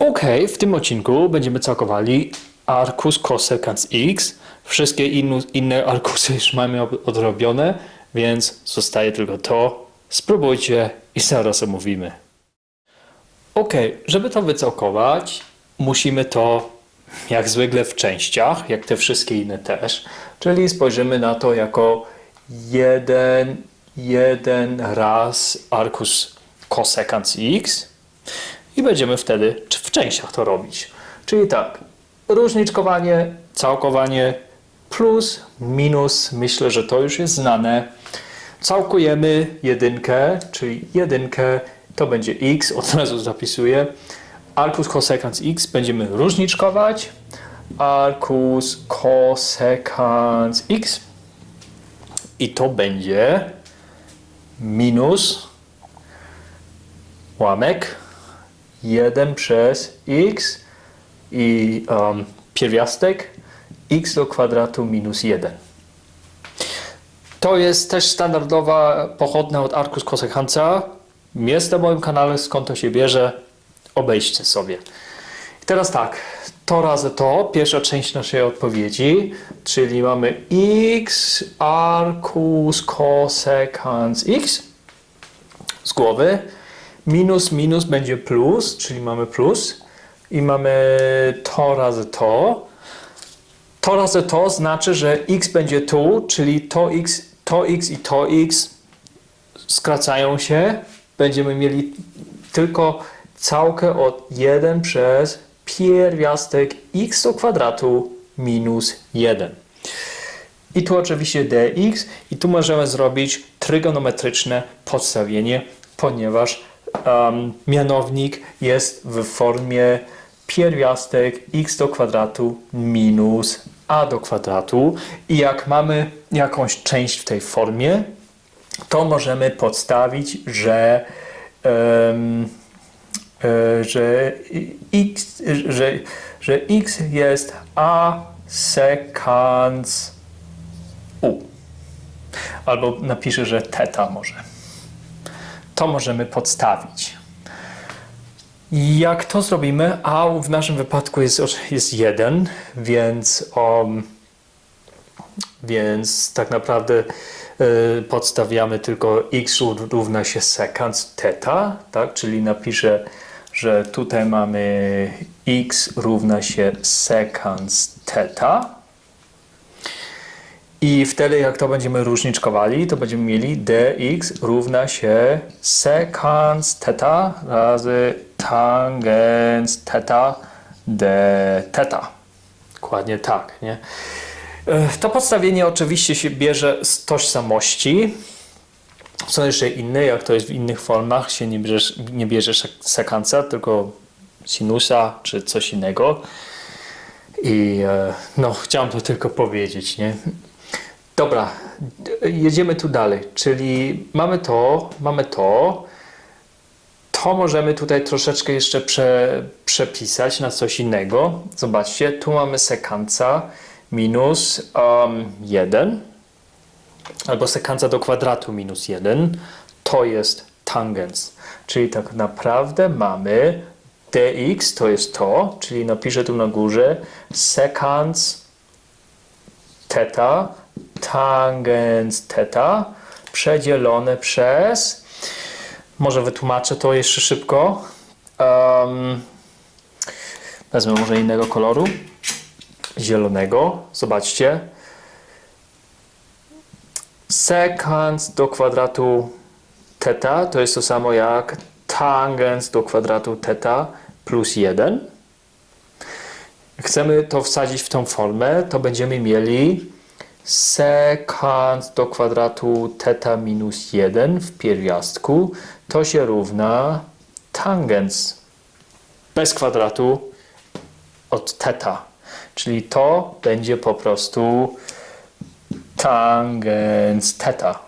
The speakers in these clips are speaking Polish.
Ok, w tym odcinku będziemy całkowali arkus cosekans x. Wszystkie innu, inne arkusy już mamy ob- odrobione, więc zostaje tylko to. Spróbujcie i zaraz omówimy. Ok, żeby to wycałkować, musimy to jak zwykle w częściach, jak te wszystkie inne też. Czyli spojrzymy na to jako jeden, jeden raz arkus cosekans x i będziemy wtedy w częściach to robić. Czyli tak, różniczkowanie, całkowanie, plus, minus, myślę, że to już jest znane. Całkujemy jedynkę, czyli jedynkę to będzie x, od razu zapisuję. Arcus cosekans x będziemy różniczkować. Arcus cosekans x i to będzie minus łamek 1 przez x i um, pierwiastek x do kwadratu minus 1. To jest też standardowa pochodna od arkus kosekansa. Jest na moim kanale, skąd to się bierze. Obejście sobie. I teraz tak, to razy to, pierwsza część naszej odpowiedzi, czyli mamy x arcus cosekans x z głowy. Minus minus będzie plus, czyli mamy plus. I mamy to razy to. To razy to znaczy, że x będzie tu, czyli to x, to x i to x skracają się. Będziemy mieli tylko całkę od 1 przez pierwiastek x do kwadratu minus 1. I tu oczywiście dx i tu możemy zrobić trygonometryczne podstawienie, ponieważ um, mianownik jest w formie pierwiastek x do kwadratu minus a do kwadratu i jak mamy jakąś część w tej formie, to możemy podstawić, że e, że x, że, że x jest a sekans u. Albo napiszę, że teta może. To możemy podstawić. Jak to zrobimy? A w naszym wypadku jest, jest 1, więc, um, więc tak naprawdę y, podstawiamy tylko x równa się sekans teta, tak? czyli napiszę, że tutaj mamy x równa się sekans teta. I wtedy jak to będziemy różniczkowali, to będziemy mieli dx równa się sekans theta razy tangens theta d theta. Dokładnie tak, nie? E, To podstawienie oczywiście się bierze z tożsamości. Są jeszcze inne, jak to jest w innych formach, się nie bierzesz, nie bierzesz sekansa, tylko sinusa czy coś innego. I e, no, chciałem to tylko powiedzieć, nie? Dobra, jedziemy tu dalej, czyli mamy to, mamy to. To możemy tutaj troszeczkę jeszcze prze, przepisać na coś innego. Zobaczcie, tu mamy sekanca minus um, 1, albo sekanca do kwadratu minus 1. To jest tangens, czyli tak naprawdę mamy dx, to jest to, czyli napiszę tu na górze sekans theta tangens theta przedzielone przez może wytłumaczę to jeszcze szybko um, wezmę może innego koloru zielonego zobaczcie. Sekans do kwadratu theta to jest to samo jak tangens do kwadratu theta plus 1 chcemy to wsadzić w tą formę, to będziemy mieli sekant do kwadratu theta minus 1 w pierwiastku. To się równa tangens bez kwadratu od theta. Czyli to będzie po prostu tangens theta.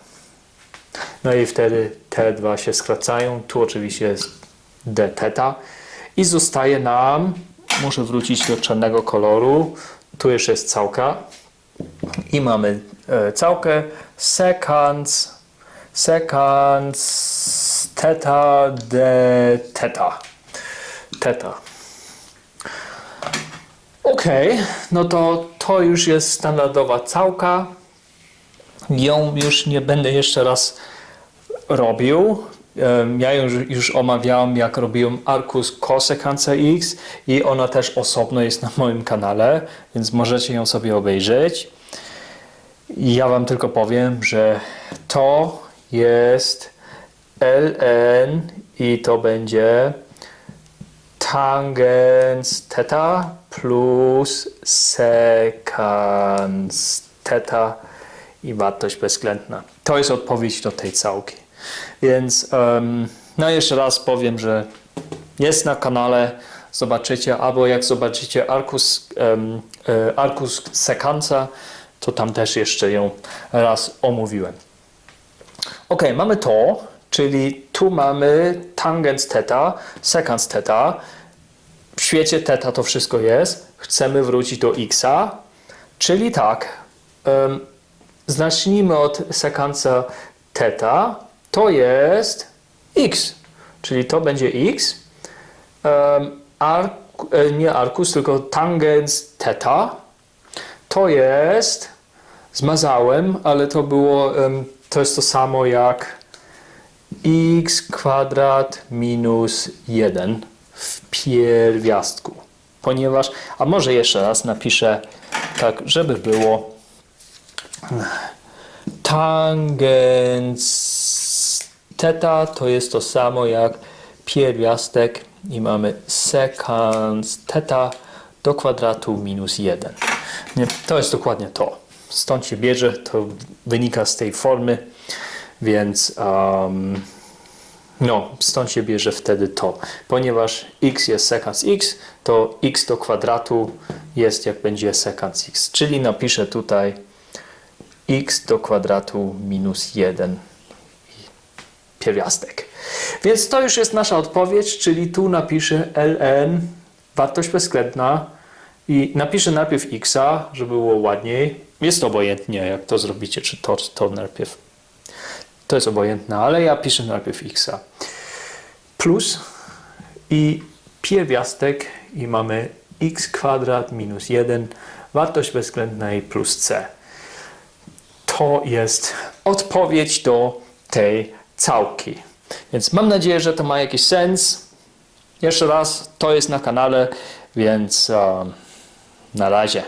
No i wtedy te dwa się skracają. Tu oczywiście jest d theta. I zostaje nam, muszę wrócić do czarnego koloru, tu jeszcze jest całka. I mamy e, całkę sekans, sekans theta d theta. Theta. Ok, no to to już jest standardowa całka. Ją już nie będę jeszcze raz robił. Ja już, już omawiałem, jak robiłem arkus kosekance x i ona też osobno jest na moim kanale, więc możecie ją sobie obejrzeć. Ja Wam tylko powiem, że to jest ln i to będzie tangens theta plus sekans theta i wartość bezwzględna. To jest odpowiedź do tej całki. Więc no jeszcze raz powiem, że jest na kanale, zobaczycie, albo jak zobaczycie arkus, e, arkus sekansa, to tam też jeszcze ją raz omówiłem. Ok, mamy to, czyli tu mamy tangens theta, sekans theta. W świecie theta to wszystko jest. Chcemy wrócić do xa, czyli tak, em, zacznijmy od sekansa theta, to jest x, czyli to będzie x. Um, ar, e, nie arkus, tylko tangens theta, to jest, zmazałem, ale to było, to jest to samo jak x kwadrat minus 1 w pierwiastku. Ponieważ, a może jeszcze raz napiszę tak, żeby było tangens theta to jest to samo jak pierwiastek i mamy sekans theta do kwadratu minus 1. Nie, to jest dokładnie to. Stąd się bierze, to wynika z tej formy, więc um, no, stąd się bierze wtedy to. Ponieważ x jest sekans x, to x do kwadratu jest jak będzie sekans x. Czyli napiszę tutaj x do kwadratu minus 1 pierwiastek. Więc to już jest nasza odpowiedź, czyli tu napiszę ln, wartość bezwzględna i napiszę najpierw x, żeby było ładniej. Jest obojętnie, jak to zrobicie, czy to, to najpierw. To jest obojętne, ale ja piszę najpierw x. Plus i pierwiastek i mamy x kwadrat minus 1, wartość bezwzględna i plus c. To jest odpowiedź do tej całki. Więc mam nadzieję, że to ma jakiś sens. Jeszcze raz, to jest na kanale, więc um, na razie.